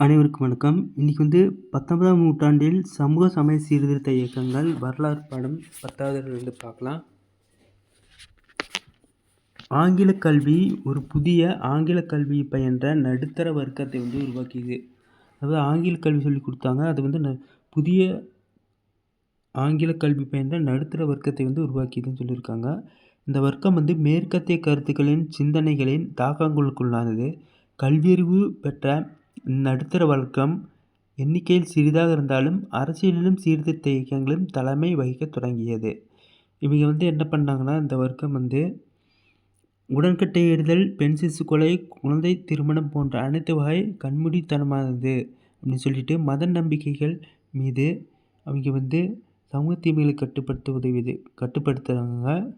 அனைவருக்கும் வணக்கம். இன்றைக்கி வந்து பத்தொன்பதாம் நூற்றாண்டில் சமூக சமய சீர்திருத்த இயக்கங்கள் வரலாறு பாடம் பத்தாவதுலேருந்து பார்க்கலாம். ஆங்கில கல்வி ஒரு புதிய ஆங்கில கல்வி பயின்ற நடுத்தர வர்க்கத்தை வந்து உருவாக்கியது. அதாவது ஆங்கில கல்வி சொல்லி கொடுத்தாங்க. அது வந்து ந புதிய ஆங்கில கல்வி பயின்ற நடுத்தர வர்க்கத்தை வந்து உருவாக்கியதுன்னு சொல்லியிருக்காங்க. இந்த வர்க்கம் வந்து மேற்கத்திய கருத்துக்களின் சிந்தனைகளின் தாக்கங்களுக்குள்ளானது. கல்வியறிவு பெற்ற நடுத்தர வர்க்கம் எண்ணிக்கையில் சிறிதாக இருந்தாலும் அரசியலிலும் சீர்திருத்த இயக்கங்களும் தலைமை வகிக்கத் தொடங்கியது. இவங்க வந்து என்ன பண்ணாங்கன்னா இந்த வர்க்கம் வந்து உடன்கட்டையிடுதல் பெண் சிசு கொலை குழந்தை திருமணம் போன்ற அனைத்து வகை கண்மூடித்தனமானது அப்படின்னு சொல்லிட்டு மத நம்பிக்கைகள் மீது அவங்க வந்து சமூக தீமைகளை கட்டுப்படுத்த உதவியது. கட்டுப்படுத்துகிறாங்க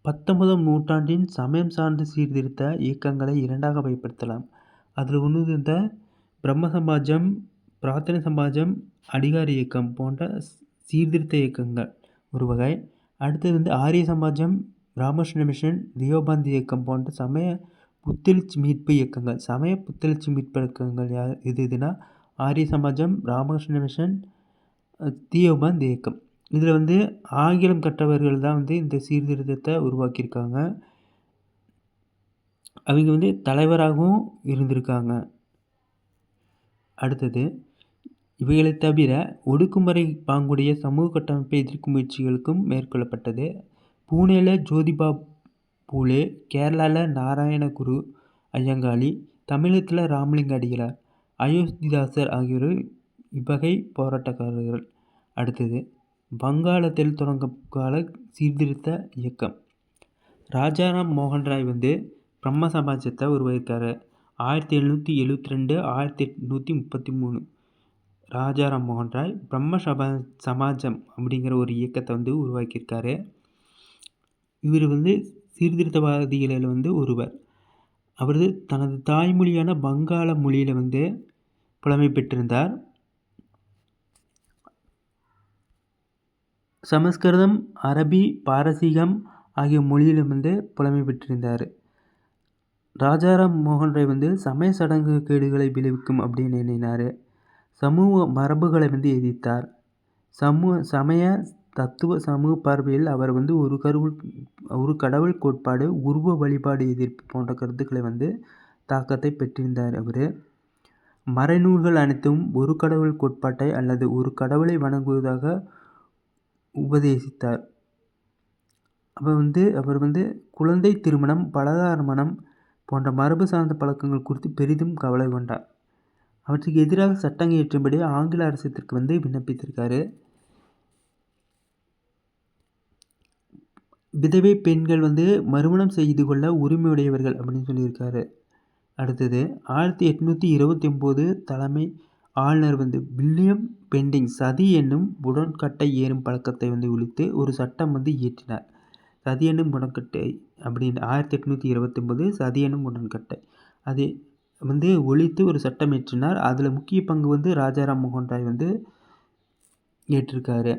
பத்தொன்பதாம் நூற்றாண்டின் சமயம் சார்ந்த சீர்திருத்த இயக்கங்களை இரண்டாக வகைப்படுத்தலாம். அதில் ஒன்று இந்த பிரம்ம சமாஜம் பிரார்த்தனை சமாஜம் அடிகாரி இயக்கம் போன்ற சீர்திருத்த இயக்கங்கள் ஒரு வகை. அடுத்தது வந்து ஆரிய சமாஜம் ராமகிருஷ்ண மிஷன் தியோபாந்தி இயக்கம் போன்ற சமய புத்தெழுச்சி மீட்பு இயக்கங்கள். சமய புத்தெழுச்சி மீட்பு இயக்கங்கள் யார் எது எதுனா ஆரிய சமாஜம் ராமகிருஷ்ண மிஷன் தியோபாந்த் இயக்கம். இதில் வந்து ஆங்கிலம் கற்றவர்கள் தான் வந்து இந்த சீர்திருத்தத்தை உருவாக்கியிருக்காங்க. அவங்க வந்து தலைவராகவும் இருந்திருக்காங்க. அடுத்தது இவைகளை தவிர ஒடுக்குமுறை பாங்குடைய சமூக கட்டமைப்பை எதிர்க்கும் முயற்சிகளுக்கும் மேற்கொள்ளப்பட்டது. பூனேல ஜோதிபா பூலே கேரளாவில் நாராயணகுரு ஐயங்காளி தமிழகத்தில் ராமலிங்க அடிகளார் அயோத்திதாசர் ஆகியோர் இவ்வகை போராட்டக்காரர்கள். அடுத்தது வங்காளத்தில் தொடங்க கால சீர்திருத்த இயக்கம். ராஜாராம் மோகன் ராய் வந்து பிரம்ம சமாஜத்தை உருவாக்கியிருக்காரு. ஆயிரத்தி எழுநூற்றி எழுபத்தி ரெண்டு ஆயிரத்தி எட்நூற்றி முப்பத்தி மூணு. ராஜாராம் மோகன் ராய் பிரம்ம சபா சமாஜம் அப்படிங்கிற ஒரு இயக்கத்தை வந்து உருவாக்கியிருக்காரு. இவர் வந்து சீர்திருத்தவாதிகளில் வந்து ஒருவர். அவர் தனது தாய்மொழியான வங்காள மொழியில் வந்து புலமை பெற்றிருந்தார். சமஸ்கிருதம் அரபி பாரசீகம் ஆகிய மொழியிலும் வந்து புலமை பெற்றிருந்தார். ராஜாராம் மோகன் ராய் வந்து சமய சடங்கு கேடுகளை விளைவிக்கும் அப்படின்னு எண்ணினார். சமூக மரபுகளை வந்து எதிர்த்தார். சமூக சமய தத்துவ சமூக பார்வையில் அவர் வந்து ஒரு கருவுள் ஒரு கடவுள் கோட்பாடு உருவ வழிபாடு எதிர்ப்பு போன்ற கருத்துக்களை வந்து தாக்கத்தை பெற்றிருந்தார் அவர். மறைநூல்கள் அனைத்தும் ஒரு கடவுள் கோட்பாட்டை அல்லது ஒரு கடவுளை வணங்குவதாக உபதேசித்தார். அவர் வந்து அவர் வந்து குழந்தை திருமணம் பலதார மனம் போன்ற மரபு சார்ந்த பழக்கங்கள் குறித்து பெரிதும் கவலை கொண்டார். அவற்றுக்கு எதிராக சட்டங்கள் இயற்றும்படி ஆங்கில அரசத்திற்கு வந்து விண்ணப்பித்திருக்காரு. விதவை பெண்கள் வந்து மறுமணம் செய்து கொள்ள உரிமையுடையவர்கள் அப்படின்னு சொல்லியிருக்காரு. அடுத்தது ஆயிரத்தி எட்நூற்றி இருபத்தி ஒம்பது தலைமை ஆளுநர் வந்து வில்லியம் பெண்டிங் சதி என்னும் உடன்கட்டை ஏறும் பழக்கத்தை வந்து ஒழித்து ஒரு சட்டம் வந்து இயற்றினார். சதியனும் என்னும் உடன்கட்டை அப்படின்னு ஆயிரத்தி எட்நூற்றி இருபத்தொம்போது சதியனும் உடன்கட்டை. அது வந்து ஒழித்து ஒரு சட்டம் இயற்றினார் அதில் முக்கிய பங்கு வந்து ராஜாராம் மோகன் ராய் வந்து ஏற்றிருக்காரு.